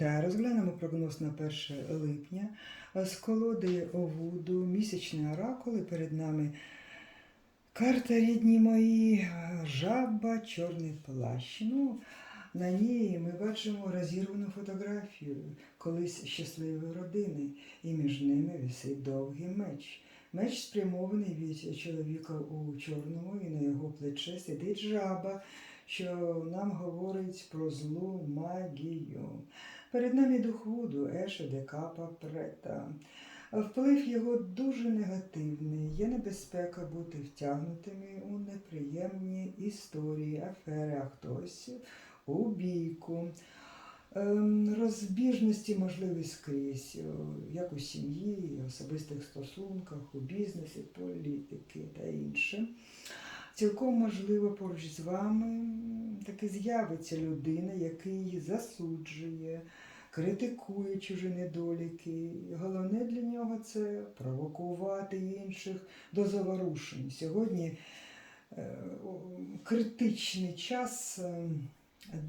Розглянемо прогноз на 1 липня з колоди Овуду, місячний оракул, перед нами карта рідні мої, жаба, чорний плащ. Ну, на ній ми бачимо розірвану фотографію колись щасливої родини, і між ними висить довгий меч. Меч спрямований від чоловіка у чорному, і на його плече сидить жаба, що нам говорить про злу магію. Перед нами дух Вуду, Еша де Капа Прета. Вплив його дуже негативний. Є небезпека бути втягнутими у неприємні історії, афери, а хтось у бійку. Ем, Розбіжності можливі скрізь, як у сім'ї, особистих стосунках, у бізнесі, політики та інше. Цілком можливо поруч з вами таки з'явиться людина, який засуджує, критикує чужі недоліки. Головне для нього це провокувати інших до заворушень. Сьогодні е, критичний час е,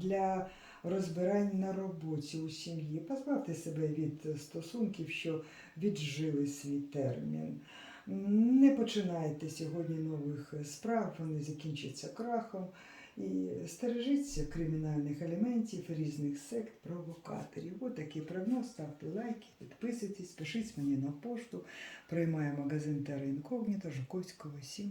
для розбирань на роботі у сім'ї. Позбавте себе від стосунків, що віджили свій термін. Не починайте сьогодні нових справ, вони закінчаться крахом. І стережіться кримінальних елементів, різних сект, провокаторів. Ось такий прогноз. Ставте лайки, підписуйтесь, пишіть мені на пошту. Приймає магазин Терра Інкогніто Жуковського 7.